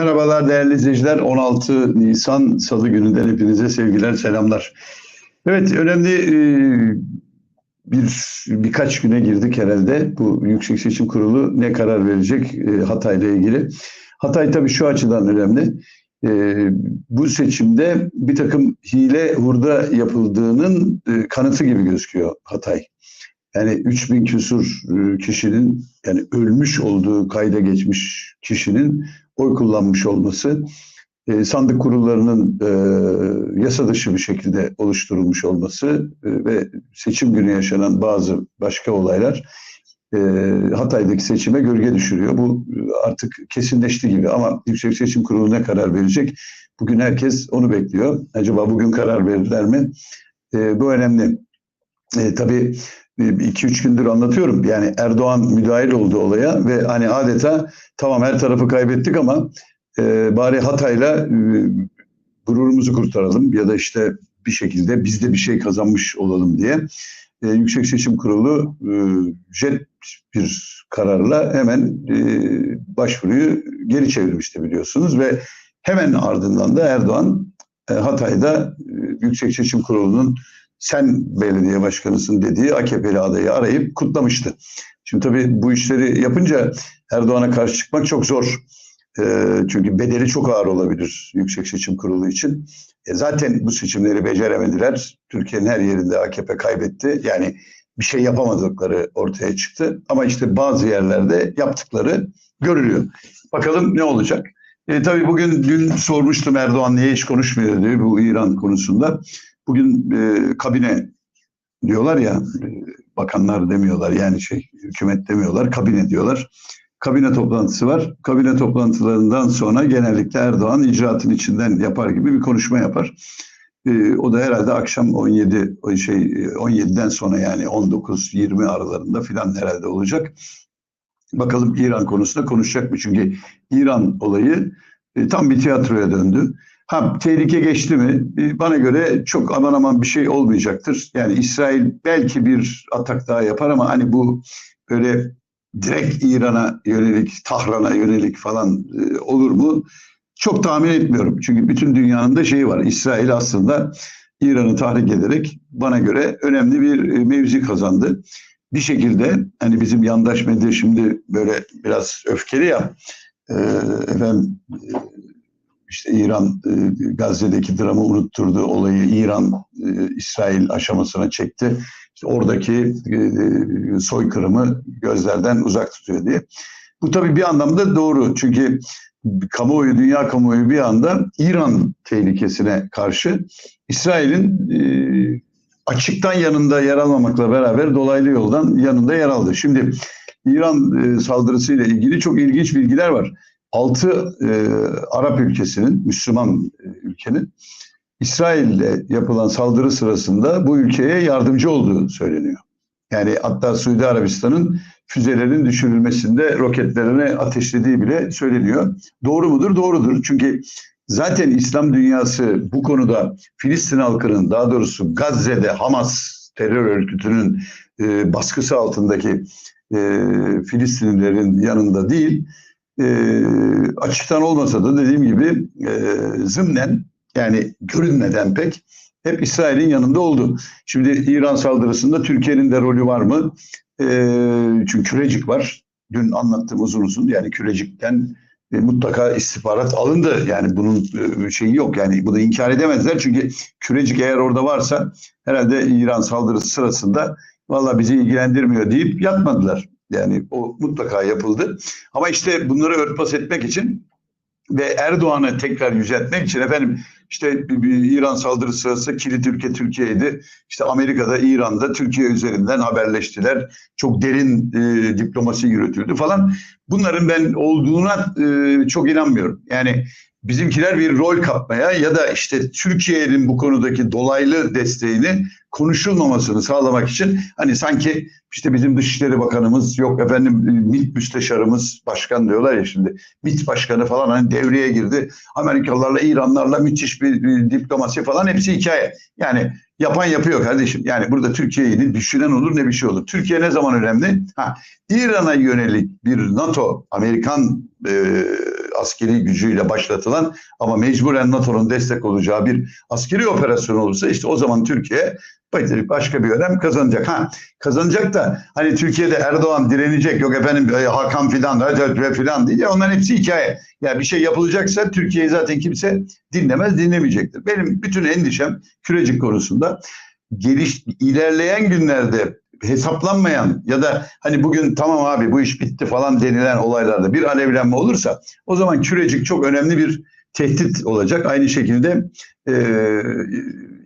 Merhabalar değerli izleyiciler. 16 Nisan Salı gününden hepinize sevgiler, selamlar. Evet, önemli e, bir birkaç güne girdik herhalde. Bu Yüksek Seçim Kurulu ne karar verecek e, Hatay ile ilgili. Hatay tabii şu açıdan önemli. E, bu seçimde bir takım hile hurda yapıldığının kanıtı gibi gözüküyor Hatay. Yani 3000 küsur kişinin yani ölmüş olduğu kayda geçmiş kişinin oy kullanmış olması, e, sandık kurullarının e, yasa dışı bir şekilde oluşturulmuş olması e, ve seçim günü yaşanan bazı başka olaylar e, Hatay'daki seçime gölge düşürüyor. Bu artık kesinleşti gibi ama Yüksek Seçim Kurulu ne karar verecek? Bugün herkes onu bekliyor. Acaba bugün karar verirler mi? E, bu önemli. E, tabii 2-3 gündür anlatıyorum. Yani Erdoğan müdahil oldu olaya ve hani adeta tamam her tarafı kaybettik ama e, bari Hatay'la e, gururumuzu kurtaralım ya da işte bir şekilde biz de bir şey kazanmış olalım diye e, Yüksek Seçim Kurulu e, jet bir kararla hemen e, başvuruyu geri çevirmişti biliyorsunuz ve hemen ardından da Erdoğan e, Hatay'da e, Yüksek Seçim Kurulu'nun sen belediye başkanısın dediği AKP'li adayı arayıp kutlamıştı. Şimdi tabii bu işleri yapınca Erdoğan'a karşı çıkmak çok zor. E, çünkü bedeli çok ağır olabilir Yüksek Seçim Kurulu için. E, zaten bu seçimleri beceremediler. Türkiye'nin her yerinde AKP kaybetti. Yani bir şey yapamadıkları ortaya çıktı. Ama işte bazı yerlerde yaptıkları görülüyor. Bakalım ne olacak? E, tabii bugün dün sormuştum Erdoğan niye hiç konuşmuyor diye bu İran konusunda. Bugün e, kabine diyorlar ya e, bakanlar demiyorlar yani şey hükümet demiyorlar kabine diyorlar. Kabine toplantısı var. Kabine toplantılarından sonra genellikle Erdoğan icraatın içinden yapar gibi bir konuşma yapar. E, o da herhalde akşam 17 o şey 17'den sonra yani 19-20 aralarında filan herhalde olacak. Bakalım İran konusunda konuşacak mı? Çünkü İran olayı e, tam bir tiyatroya döndü. Ha tehlike geçti mi? Bana göre çok aman aman bir şey olmayacaktır. Yani İsrail belki bir atak daha yapar ama hani bu böyle direkt İran'a yönelik, Tahran'a yönelik falan e, olur mu? Çok tahmin etmiyorum. Çünkü bütün dünyanın da şeyi var. İsrail aslında İran'ı tahrik ederek bana göre önemli bir e, mevzi kazandı. Bir şekilde hani bizim yandaş medya şimdi böyle biraz öfkeli ya e, efendim işte İran e, Gazze'deki dramı unutturdu olayı İran e, İsrail aşamasına çekti. İşte oradaki e, soykırımı gözlerden uzak tutuyor diye. Bu tabii bir anlamda doğru. Çünkü kamuoyu, dünya kamuoyu bir anda İran tehlikesine karşı İsrail'in e, açıktan yanında yer almamakla beraber dolaylı yoldan yanında yer aldı. Şimdi İran saldırısıyla ilgili çok ilginç bilgiler var altı e, Arap ülkesinin, Müslüman e, ülkenin İsrail'le yapılan saldırı sırasında bu ülkeye yardımcı olduğu söyleniyor. Yani hatta Suudi Arabistan'ın füzelerin düşürülmesinde roketlerine ateşlediği bile söyleniyor. Doğru mudur? Doğrudur. Çünkü zaten İslam dünyası bu konuda Filistin halkının daha doğrusu Gazze'de Hamas terör örgütünün e, baskısı altındaki e, Filistinlilerin yanında değil, e, açıktan olmasa da dediğim gibi e, zımnen yani görünmeden pek hep İsrail'in yanında oldu. Şimdi İran saldırısında Türkiye'nin de rolü var mı? E, çünkü Kürecik var. Dün anlattığım uzun uzun yani Kürecik'ten e, mutlaka istihbarat alındı. Yani bunun e, şeyi yok. Yani bunu inkar edemezler. Çünkü Kürecik eğer orada varsa herhalde İran saldırısı sırasında valla bizi ilgilendirmiyor deyip yatmadılar. Yani o mutlaka yapıldı. Ama işte bunları örtbas etmek için ve Erdoğan'ı tekrar yüceltmek için efendim işte İran saldırısı sırası kilit ülke Türkiye'ydi. İşte Amerika'da, İran'da Türkiye üzerinden haberleştiler. Çok derin e, diplomasi yürütüldü falan. Bunların ben olduğuna e, çok inanmıyorum. Yani bizimkiler bir rol kapmaya ya da işte Türkiye'nin bu konudaki dolaylı desteğini konuşulmamasını sağlamak için hani sanki işte bizim Dışişleri Bakanımız yok efendim MİT Müsteşarımız başkan diyorlar ya şimdi MİT Başkanı falan hani devreye girdi. Amerikalılarla İranlarla müthiş bir, bir diplomasi falan hepsi hikaye. Yani yapan yapıyor kardeşim. Yani burada Türkiye'yi düşünen olur ne bir şey olur. Türkiye ne zaman önemli? Ha, İran'a yönelik bir NATO, Amerikan e, askeri gücüyle başlatılan ama mecburen NATO'nun destek olacağı bir askeri operasyon olursa işte o zaman Türkiye başka bir önem kazanacak. Ha kazanacak da hani Türkiye'de Erdoğan direnecek yok efendim e, Hakan filan ve filan diye onların hepsi hikaye. Yani bir şey yapılacaksa Türkiye'yi zaten kimse dinlemez dinlemeyecektir. Benim bütün endişem kürecik konusunda geliş ilerleyen günlerde hesaplanmayan ya da hani bugün tamam abi bu iş bitti falan denilen olaylarda bir alevlenme olursa o zaman kürecik çok önemli bir tehdit olacak. Aynı şekilde e,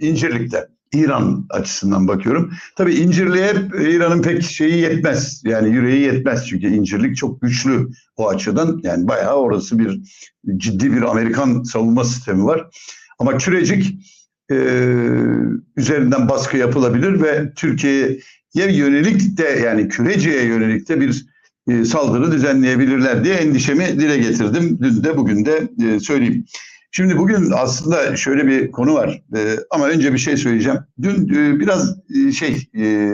İncirlik'te. İran açısından bakıyorum. Tabii İncirli'ye İran'ın pek şeyi yetmez. Yani yüreği yetmez çünkü İncirlik çok güçlü o açıdan. Yani bayağı orası bir ciddi bir Amerikan savunma sistemi var. Ama Kürecik e, üzerinden baskı yapılabilir ve Türkiye'ye yönelik de yani Küreci'ye yönelik de bir e, saldırı düzenleyebilirler diye endişemi dile getirdim. Dün de bugün de e, söyleyeyim. Şimdi bugün aslında şöyle bir konu var ee, ama önce bir şey söyleyeceğim. Dün e, biraz e, şey e,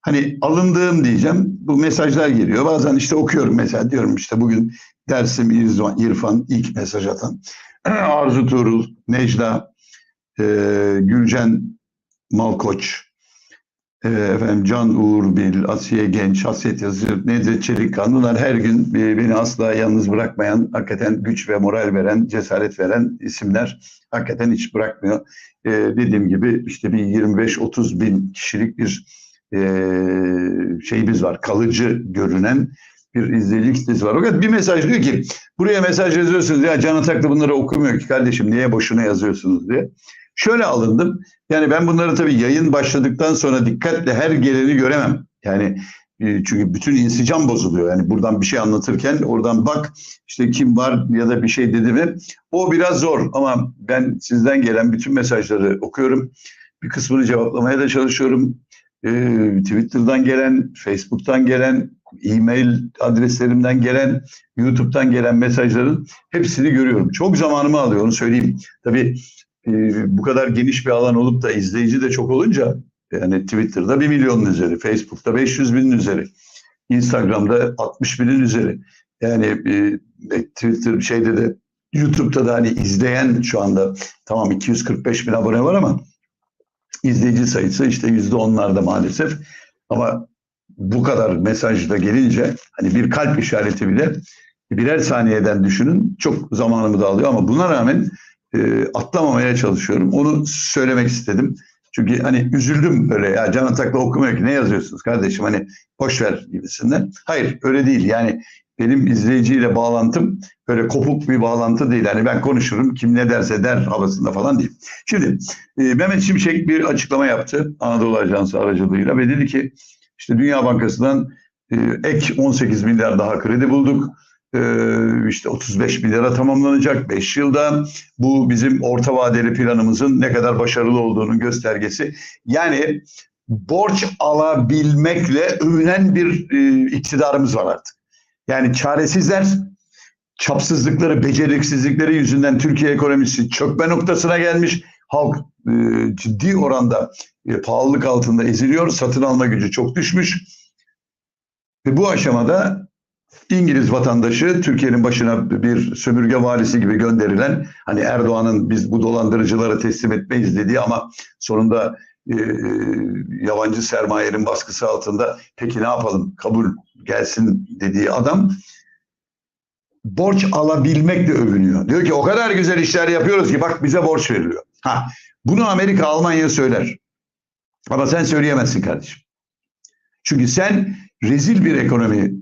hani alındığım diyeceğim bu mesajlar geliyor. Bazen işte okuyorum mesela diyorum işte bugün dersim İrfan, İrfan ilk mesaj atan. Arzu Tuğrul, Necla, e, Gülcan Malkoç, efendim Can Uğur Bil, Asiye Genç, Hasret Yazır, Nedret Çelikkan bunlar her gün e, beni asla yalnız bırakmayan, hakikaten güç ve moral veren, cesaret veren isimler. Hakikaten hiç bırakmıyor. Ee, dediğim gibi işte bir 25-30 bin kişilik bir e, şeyimiz var. Kalıcı görünen bir izleyici kitlesi var. Fakat bir mesaj diyor ki buraya mesaj yazıyorsunuz ya Can Ataklı bunları okumuyor ki kardeşim niye boşuna yazıyorsunuz diye. Şöyle alındım. Yani ben bunları tabii yayın başladıktan sonra dikkatle her geleni göremem. Yani e, çünkü bütün insicam bozuluyor. Yani buradan bir şey anlatırken oradan bak işte kim var ya da bir şey dedi mi o biraz zor ama ben sizden gelen bütün mesajları okuyorum. Bir kısmını cevaplamaya da çalışıyorum. Ee, Twitter'dan gelen, Facebook'tan gelen, e-mail adreslerimden gelen, YouTube'dan gelen mesajların hepsini görüyorum. Çok zamanımı alıyor onu söyleyeyim. Tabii e, bu kadar geniş bir alan olup da izleyici de çok olunca yani Twitter'da 1 milyonun üzeri, Facebook'ta 500 binin üzeri, Instagram'da 60 binin üzeri. Yani e, Twitter şeyde de YouTube'da da hani izleyen şu anda tamam 245 bin abone var ama izleyici sayısı işte yüzde onlarda maalesef. Ama bu kadar mesaj da gelince hani bir kalp işareti bile birer saniyeden düşünün çok zamanımı da alıyor ama buna rağmen e, atlamamaya çalışıyorum. Onu söylemek istedim. Çünkü hani üzüldüm böyle ya Can Atak'la okumuyor ki ne yazıyorsunuz kardeşim hani boş ver gibisinden. Hayır öyle değil yani benim izleyiciyle bağlantım böyle kopuk bir bağlantı değil. Hani ben konuşurum kim ne derse der havasında falan değil. Şimdi e, Mehmet Şimşek bir açıklama yaptı Anadolu Ajansı aracılığıyla ve dedi ki işte Dünya Bankası'ndan e, ek 18 milyar daha kredi bulduk işte 35 milyara tamamlanacak 5 yılda. Bu bizim orta vadeli planımızın ne kadar başarılı olduğunun göstergesi. Yani borç alabilmekle övünen bir e, iktidarımız var artık. Yani çaresizler, çapsızlıkları, beceriksizlikleri yüzünden Türkiye ekonomisi çökme noktasına gelmiş. Halk e, ciddi oranda e, pahalılık altında eziliyor. Satın alma gücü çok düşmüş. Ve bu aşamada İngiliz vatandaşı Türkiye'nin başına bir sömürge valisi gibi gönderilen hani Erdoğan'ın biz bu dolandırıcıları teslim etmeyiz dediği ama sonunda e, yabancı sermayenin baskısı altında peki ne yapalım kabul gelsin dediği adam borç alabilmekle övünüyor. Diyor ki o kadar güzel işler yapıyoruz ki bak bize borç veriliyor. Ha, bunu Amerika, Almanya söyler. Ama sen söyleyemezsin kardeşim. Çünkü sen rezil bir ekonomi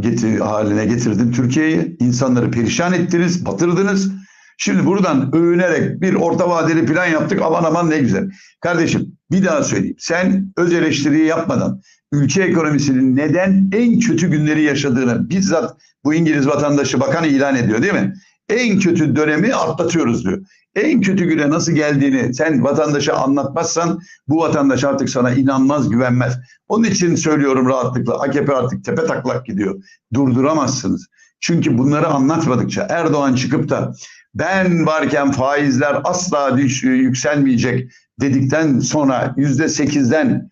getir, haline getirdin Türkiye'yi. insanları perişan ettiniz, batırdınız. Şimdi buradan övünerek bir orta vadeli plan yaptık. Aman aman ne güzel. Kardeşim bir daha söyleyeyim. Sen öz eleştiriyi yapmadan ülke ekonomisinin neden en kötü günleri yaşadığını bizzat bu İngiliz vatandaşı bakan ilan ediyor değil mi? En kötü dönemi atlatıyoruz diyor en kötü güne nasıl geldiğini sen vatandaşa anlatmazsan bu vatandaş artık sana inanmaz, güvenmez. Onun için söylüyorum rahatlıkla AKP artık tepe taklak gidiyor. Durduramazsınız. Çünkü bunları anlatmadıkça Erdoğan çıkıp da ben varken faizler asla düş, yükselmeyecek dedikten sonra yüzde sekizden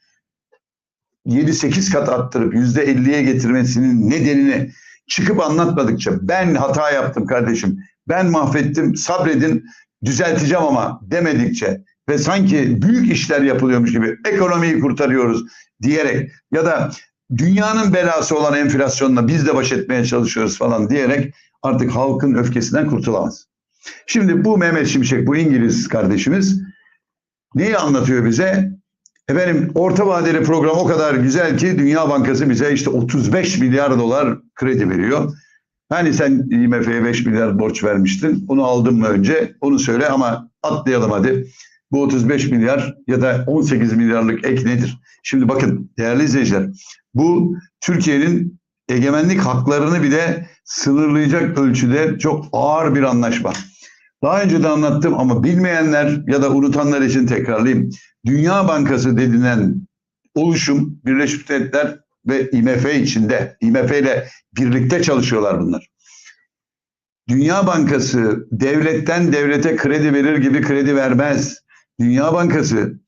7-8 kat arttırıp yüzde elliye getirmesinin nedenini çıkıp anlatmadıkça ben hata yaptım kardeşim, ben mahvettim, sabredin, düzelteceğim ama demedikçe ve sanki büyük işler yapılıyormuş gibi ekonomiyi kurtarıyoruz diyerek ya da dünyanın belası olan enflasyonla biz de baş etmeye çalışıyoruz falan diyerek artık halkın öfkesinden kurtulamaz. Şimdi bu Mehmet Şimşek, bu İngiliz kardeşimiz neyi anlatıyor bize? Efendim orta vadeli program o kadar güzel ki Dünya Bankası bize işte 35 milyar dolar kredi veriyor. Hani sen IMF'ye 5 milyar borç vermiştin. Onu aldım mı önce? Onu söyle ama atlayalım hadi. Bu 35 milyar ya da 18 milyarlık ek nedir? Şimdi bakın değerli izleyiciler bu Türkiye'nin egemenlik haklarını bile sınırlayacak ölçüde çok ağır bir anlaşma. Daha önce de anlattım ama bilmeyenler ya da unutanlar için tekrarlayayım. Dünya Bankası dedilen oluşum Birleşmiş Milletler ve IMF içinde, IMF ile birlikte çalışıyorlar bunlar. Dünya Bankası devletten devlete kredi verir gibi kredi vermez. Dünya Bankası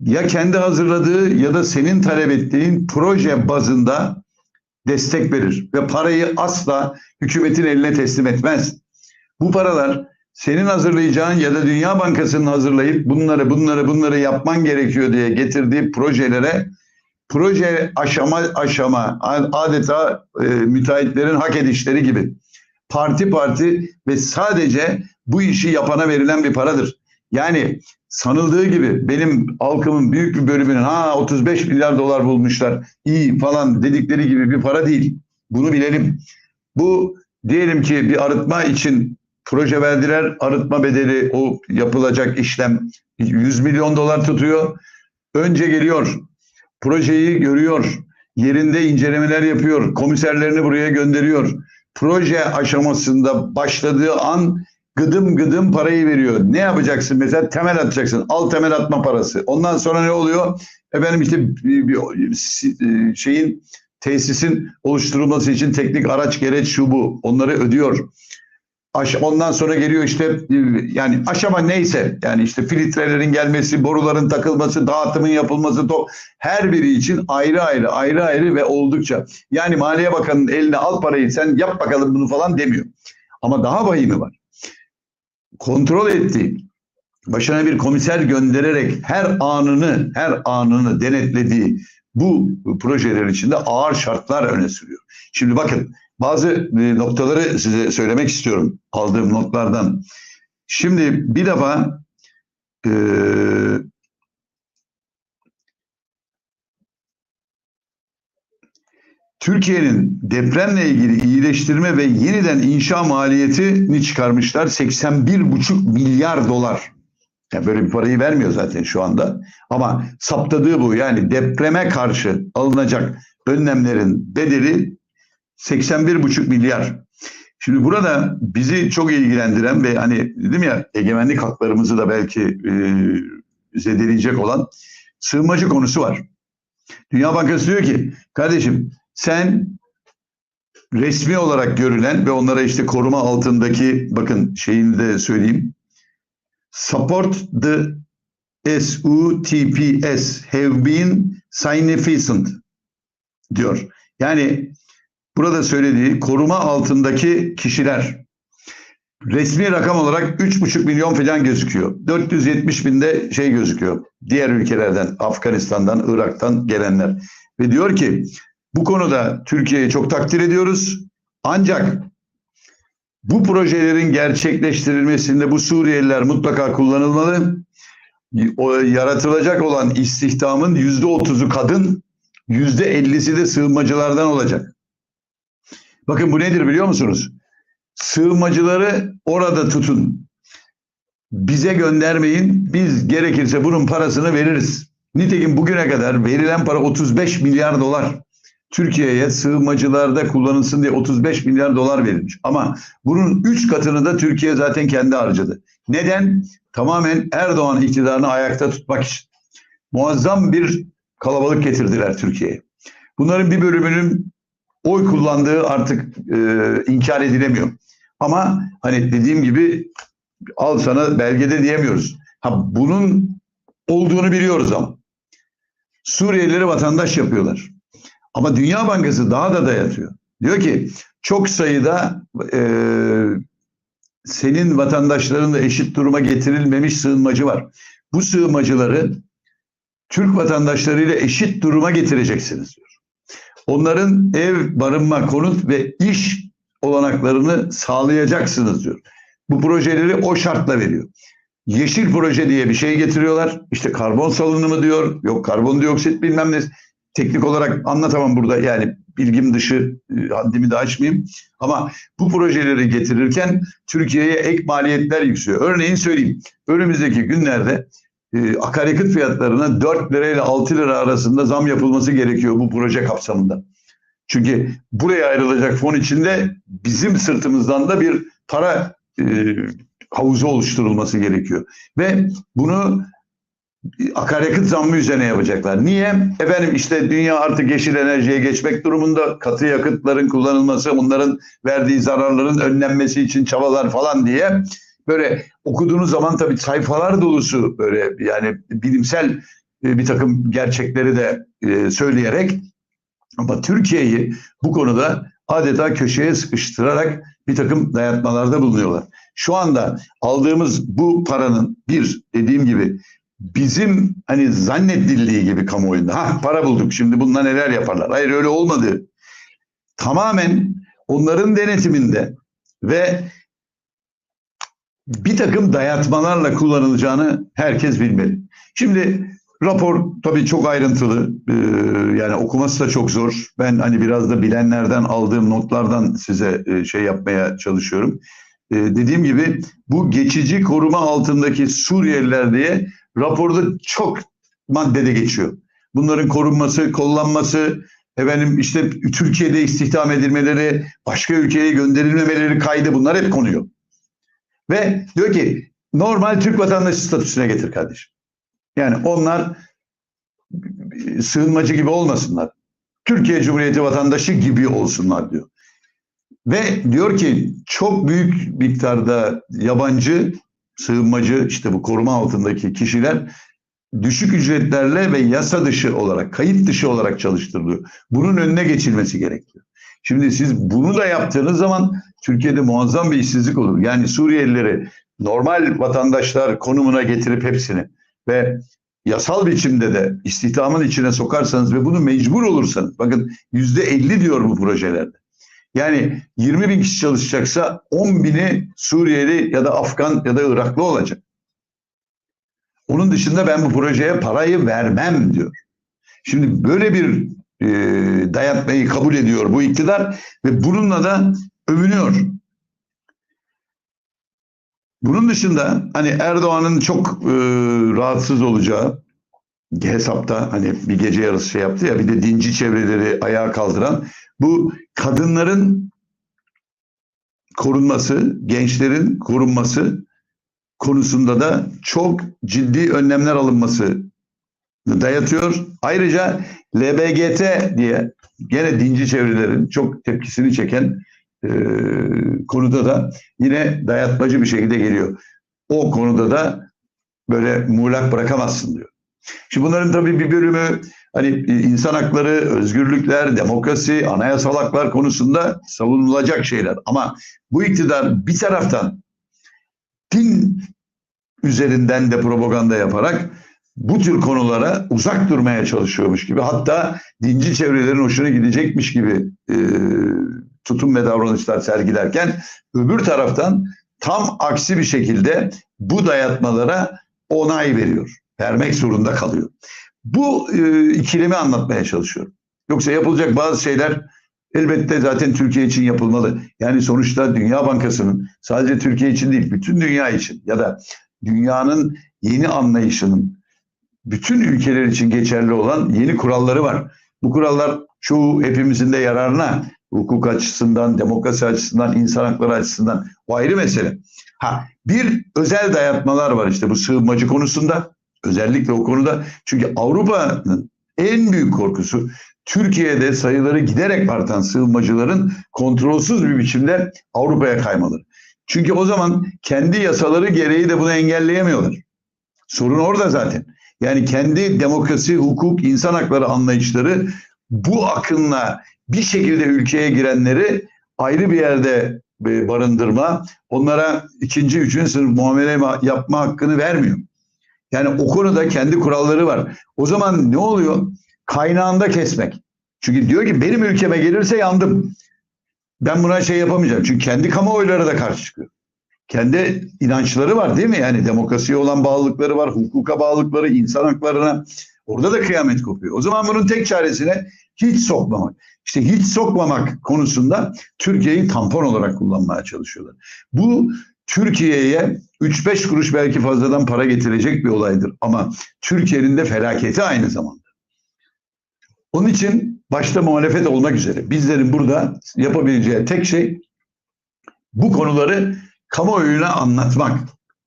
ya kendi hazırladığı ya da senin talep ettiğin proje bazında destek verir ve parayı asla hükümetin eline teslim etmez. Bu paralar senin hazırlayacağın ya da Dünya Bankası'nın hazırlayıp bunları bunları bunları yapman gerekiyor diye getirdiği projelere proje aşama aşama adeta e, müteahhitlerin hak edişleri gibi parti parti ve sadece bu işi yapana verilen bir paradır. Yani sanıldığı gibi benim halkımın büyük bir bölümünün ha 35 milyar dolar bulmuşlar iyi falan dedikleri gibi bir para değil. Bunu bilelim. Bu diyelim ki bir arıtma için proje verdiler. Arıtma bedeli o yapılacak işlem 100 milyon dolar tutuyor. Önce geliyor. Projeyi görüyor. Yerinde incelemeler yapıyor. Komiserlerini buraya gönderiyor. Proje aşamasında başladığı an gıdım gıdım parayı veriyor. Ne yapacaksın mesela? Temel atacaksın. Al temel atma parası. Ondan sonra ne oluyor? Efendim işte bir, şeyin tesisin oluşturulması için teknik araç gereç şu bu. Onları ödüyor. Ondan sonra geliyor işte yani aşama neyse yani işte filtrelerin gelmesi, boruların takılması, dağıtımın yapılması her biri için ayrı ayrı ayrı ayrı ve oldukça yani Maliye Bakanı'nın eline al parayı sen yap bakalım bunu falan demiyor. Ama daha vahimi var. Kontrol ettiği, başına bir komiser göndererek her anını her anını denetlediği bu projeler içinde ağır şartlar öne sürüyor. Şimdi bakın bazı e, noktaları size söylemek istiyorum aldığım notlardan. Şimdi bir defa e, Türkiye'nin depremle ilgili iyileştirme ve yeniden inşa maliyetini çıkarmışlar 81,5 milyar dolar. Yani böyle bir parayı vermiyor zaten şu anda. Ama saptadığı bu yani depreme karşı alınacak önlemlerin bedeli 81,5 milyar. Şimdi burada bizi çok ilgilendiren ve hani dedim ya egemenlik haklarımızı da belki e, zedeleyecek olan sığınmacı konusu var. Dünya Bankası diyor ki kardeşim sen resmi olarak görülen ve onlara işte koruma altındaki bakın şeyini de söyleyeyim. Support the SUTPS have been significant diyor. Yani burada söylediği koruma altındaki kişiler resmi rakam olarak 3,5 milyon falan gözüküyor. 470 binde şey gözüküyor. Diğer ülkelerden, Afganistan'dan, Irak'tan gelenler. Ve diyor ki bu konuda Türkiye'yi çok takdir ediyoruz. Ancak bu projelerin gerçekleştirilmesinde bu Suriyeliler mutlaka kullanılmalı. O yaratılacak olan istihdamın yüzde otuzu kadın, yüzde ellisi de sığınmacılardan olacak. Bakın bu nedir biliyor musunuz? Sığınmacıları orada tutun. Bize göndermeyin. Biz gerekirse bunun parasını veririz. Nitekim bugüne kadar verilen para 35 milyar dolar. Türkiye'ye sığınmacılarda kullanılsın diye 35 milyar dolar verilmiş. Ama bunun 3 katını da Türkiye zaten kendi harcadı. Neden? Tamamen Erdoğan iktidarını ayakta tutmak için. Muazzam bir kalabalık getirdiler Türkiye'ye. Bunların bir bölümünün oy kullandığı artık e, inkar edilemiyor. Ama hani dediğim gibi al sana belgede diyemiyoruz. Ha bunun olduğunu biliyoruz ama. Suriyelileri vatandaş yapıyorlar. Ama Dünya Bankası daha da dayatıyor. Diyor ki çok sayıda e, senin vatandaşlarınla eşit duruma getirilmemiş sığınmacı var. Bu sığınmacıları Türk vatandaşlarıyla eşit duruma getireceksiniz diyor. Onların ev, barınma, konut ve iş olanaklarını sağlayacaksınız diyor. Bu projeleri o şartla veriyor. Yeşil proje diye bir şey getiriyorlar. İşte karbon salınımı diyor. Yok karbondioksit bilmem ne. Teknik olarak anlatamam burada yani bilgim dışı e, haddimi de açmayayım. Ama bu projeleri getirirken Türkiye'ye ek maliyetler yükseliyor. Örneğin söyleyeyim. Önümüzdeki günlerde e, akaryakıt fiyatlarına 4 lira ile 6 lira arasında zam yapılması gerekiyor bu proje kapsamında. Çünkü buraya ayrılacak fon içinde bizim sırtımızdan da bir para e, havuzu oluşturulması gerekiyor. Ve bunu akaryakıt zammı üzerine yapacaklar. Niye? Efendim işte dünya artık yeşil enerjiye geçmek durumunda katı yakıtların kullanılması, bunların verdiği zararların önlenmesi için çabalar falan diye böyle okuduğunuz zaman tabii sayfalar dolusu böyle yani bilimsel e, bir takım gerçekleri de e, söyleyerek ama Türkiye'yi bu konuda adeta köşeye sıkıştırarak bir takım dayatmalarda bulunuyorlar. Şu anda aldığımız bu paranın bir dediğim gibi bizim hani zannedildiği gibi kamuoyunda ha para bulduk şimdi bununla neler yaparlar. Hayır öyle olmadı. Tamamen onların denetiminde ve bir takım dayatmalarla kullanılacağını herkes bilmeli. Şimdi rapor tabii çok ayrıntılı. Ee, yani okuması da çok zor. Ben hani biraz da bilenlerden aldığım notlardan size e, şey yapmaya çalışıyorum. Ee, dediğim gibi bu geçici koruma altındaki Suriyeliler diye raporda çok maddede geçiyor. Bunların korunması, kollanması, efendim işte Türkiye'de istihdam edilmeleri, başka ülkeye gönderilmemeleri kaydı bunlar hep konuyor. Ve diyor ki normal Türk vatandaşı statüsüne getir kardeşim. Yani onlar sığınmacı gibi olmasınlar. Türkiye Cumhuriyeti vatandaşı gibi olsunlar diyor. Ve diyor ki çok büyük miktarda yabancı sığınmacı işte bu koruma altındaki kişiler düşük ücretlerle ve yasa dışı olarak, kayıt dışı olarak çalıştırılıyor. Bunun önüne geçilmesi gerekiyor. Şimdi siz bunu da yaptığınız zaman Türkiye'de muazzam bir işsizlik olur. Yani Suriyelileri normal vatandaşlar konumuna getirip hepsini ve yasal biçimde de istihdamın içine sokarsanız ve bunu mecbur olursanız bakın yüzde elli diyor bu projelerde. Yani 20 bin kişi çalışacaksa 10 bini Suriyeli ya da Afgan ya da Iraklı olacak. Onun dışında ben bu projeye parayı vermem diyor. Şimdi böyle bir e, dayatmayı kabul ediyor bu iktidar ve bununla da övünüyor. Bunun dışında hani Erdoğan'ın çok e, rahatsız olacağı hesapta hani bir gece yarısı şey yaptı ya bir de dinci çevreleri ayağa kaldıran bu kadınların korunması, gençlerin korunması konusunda da çok ciddi önlemler alınması dayatıyor. Ayrıca LBGT diye gene dinci çevrelerin çok tepkisini çeken e, konuda da yine dayatmacı bir şekilde geliyor. O konuda da böyle muğlak bırakamazsın diyor. Şimdi bunların tabii bir bölümü hani insan hakları, özgürlükler, demokrasi, anayasal haklar konusunda savunulacak şeyler. Ama bu iktidar bir taraftan din üzerinden de propaganda yaparak bu tür konulara uzak durmaya çalışıyormuş gibi hatta dinci çevrelerin hoşuna gidecekmiş gibi e, tutum ve davranışlar sergilerken öbür taraftan tam aksi bir şekilde bu dayatmalara onay veriyor. Vermek zorunda kalıyor. Bu e, ikilemi anlatmaya çalışıyorum. Yoksa yapılacak bazı şeyler elbette zaten Türkiye için yapılmalı. Yani sonuçta Dünya Bankası'nın sadece Türkiye için değil bütün dünya için ya da dünyanın yeni anlayışının bütün ülkeler için geçerli olan yeni kuralları var. Bu kurallar çoğu hepimizin de yararına hukuk açısından, demokrasi açısından, insan hakları açısından o ayrı mesele. Ha bir özel dayatmalar var işte bu sığınmacı konusunda özellikle o konuda çünkü Avrupa'nın en büyük korkusu Türkiye'de sayıları giderek artan sığınmacıların kontrolsüz bir biçimde Avrupa'ya kaymaları. Çünkü o zaman kendi yasaları gereği de bunu engelleyemiyorlar. Sorun orada zaten. Yani kendi demokrasi, hukuk, insan hakları anlayışları bu akınla bir şekilde ülkeye girenleri ayrı bir yerde e, barındırma onlara ikinci, üçüncü sınıf muamele ma- yapma hakkını vermiyor. Yani o konuda kendi kuralları var. O zaman ne oluyor? Kaynağında kesmek. Çünkü diyor ki benim ülkeme gelirse yandım. Ben buna şey yapamayacağım. Çünkü kendi kamuoyları da karşı çıkıyor. Kendi inançları var değil mi? Yani demokrasiye olan bağlılıkları var, hukuka bağlılıkları, insan haklarına. Orada da kıyamet kopuyor. O zaman bunun tek çaresine hiç sokmamak. İşte hiç sokmamak konusunda Türkiye'yi tampon olarak kullanmaya çalışıyorlar. Bu Türkiye'ye 3-5 kuruş belki fazladan para getirecek bir olaydır. Ama Türkiye'nin de felaketi aynı zamanda. Onun için başta muhalefet olmak üzere bizlerin burada yapabileceği tek şey bu konuları kamuoyuna anlatmak.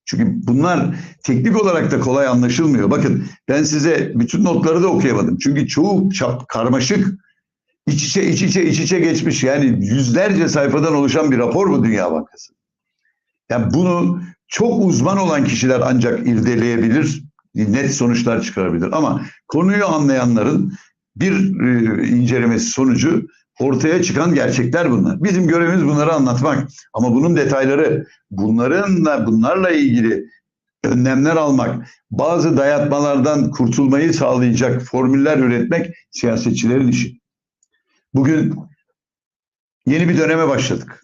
Çünkü bunlar teknik olarak da kolay anlaşılmıyor. Bakın ben size bütün notları da okuyamadım. Çünkü çoğu çap, karmaşık, iç içe iç içe iç içe geçmiş. Yani yüzlerce sayfadan oluşan bir rapor bu Dünya Bankası. Yani bunu çok uzman olan kişiler ancak irdeleyebilir, net sonuçlar çıkarabilir. Ama konuyu anlayanların bir e, incelemesi sonucu ortaya çıkan gerçekler bunlar. Bizim görevimiz bunları anlatmak. Ama bunun detayları, bunların da bunlarla ilgili önlemler almak, bazı dayatmalardan kurtulmayı sağlayacak formüller üretmek siyasetçilerin işi. Bugün yeni bir döneme başladık.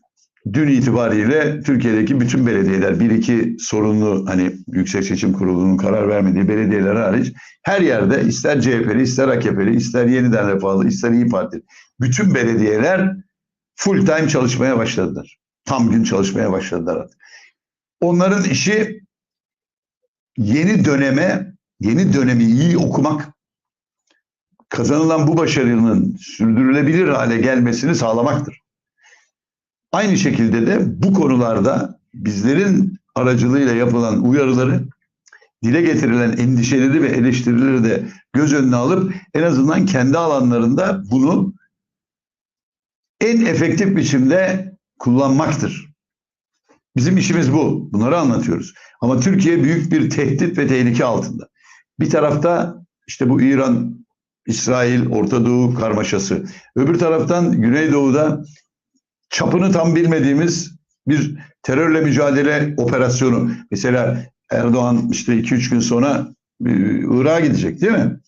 Dün itibariyle Türkiye'deki bütün belediyeler, bir iki sorunlu hani Yüksek Seçim Kurulu'nun karar vermediği belediyeler hariç her yerde ister CHP'li, ister AKP'li, ister yeniden refahlı, ister İyi Parti bütün belediyeler full time çalışmaya başladılar. Tam gün çalışmaya başladılar artık. Onların işi yeni döneme, yeni dönemi iyi okumak, kazanılan bu başarının sürdürülebilir hale gelmesini sağlamaktır. Aynı şekilde de bu konularda bizlerin aracılığıyla yapılan uyarıları, dile getirilen endişeleri ve eleştirileri de göz önüne alıp en azından kendi alanlarında bunu en efektif biçimde kullanmaktır. Bizim işimiz bu. Bunları anlatıyoruz. Ama Türkiye büyük bir tehdit ve tehlike altında. Bir tarafta işte bu İran, İsrail, Orta Doğu karmaşası. Öbür taraftan Güneydoğu'da çapını tam bilmediğimiz bir terörle mücadele operasyonu. Mesela Erdoğan işte 2-3 gün sonra e, Irak'a gidecek değil mi?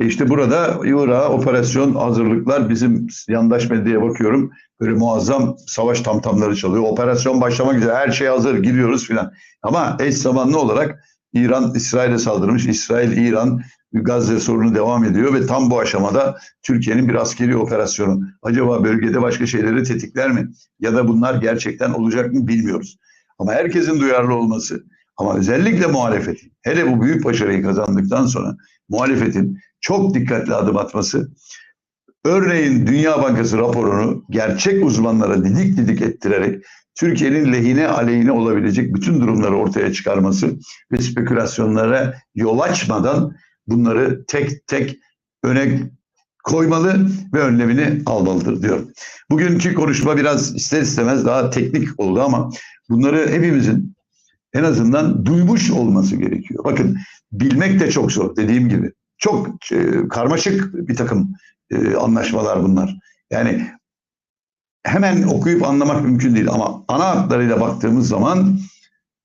E işte burada Irak'a operasyon hazırlıklar bizim yandaş medyaya bakıyorum. Böyle muazzam savaş tamtamları çalıyor. Operasyon başlamak üzere her şey hazır giriyoruz filan. Ama eş zamanlı olarak İran İsrail'e saldırmış. İsrail, İran Gazze sorunu devam ediyor ve tam bu aşamada Türkiye'nin bir askeri operasyonu. Acaba bölgede başka şeyleri tetikler mi? Ya da bunlar gerçekten olacak mı bilmiyoruz. Ama herkesin duyarlı olması ama özellikle muhalefetin hele bu büyük başarıyı kazandıktan sonra muhalefetin çok dikkatli adım atması örneğin Dünya Bankası raporunu gerçek uzmanlara didik didik ettirerek Türkiye'nin lehine aleyhine olabilecek bütün durumları ortaya çıkarması ve spekülasyonlara yol açmadan bunları tek tek öne koymalı ve önlemini almalıdır diyorum. Bugünkü konuşma biraz ister istemez daha teknik oldu ama bunları hepimizin en azından duymuş olması gerekiyor. Bakın bilmek de çok zor dediğim gibi. Çok e, karmaşık bir takım e, anlaşmalar bunlar. Yani hemen okuyup anlamak mümkün değil ama ana hatlarıyla baktığımız zaman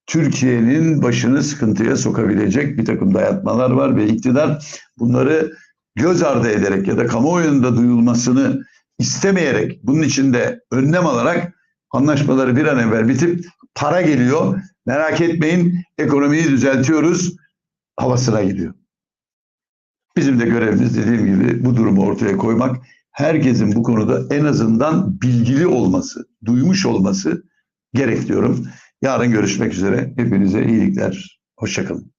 Türkiye'nin başını sıkıntıya sokabilecek bir takım dayatmalar var ve iktidar bunları göz ardı ederek ya da kamuoyunda duyulmasını istemeyerek bunun içinde önlem alarak anlaşmaları bir an evvel bitip para geliyor. Merak etmeyin ekonomiyi düzeltiyoruz havasına gidiyor. Bizim de görevimiz dediğim gibi bu durumu ortaya koymak. Herkesin bu konuda en azından bilgili olması, duymuş olması gerek diyorum. Yarın görüşmek üzere. Hepinize iyilikler. Hoşçakalın.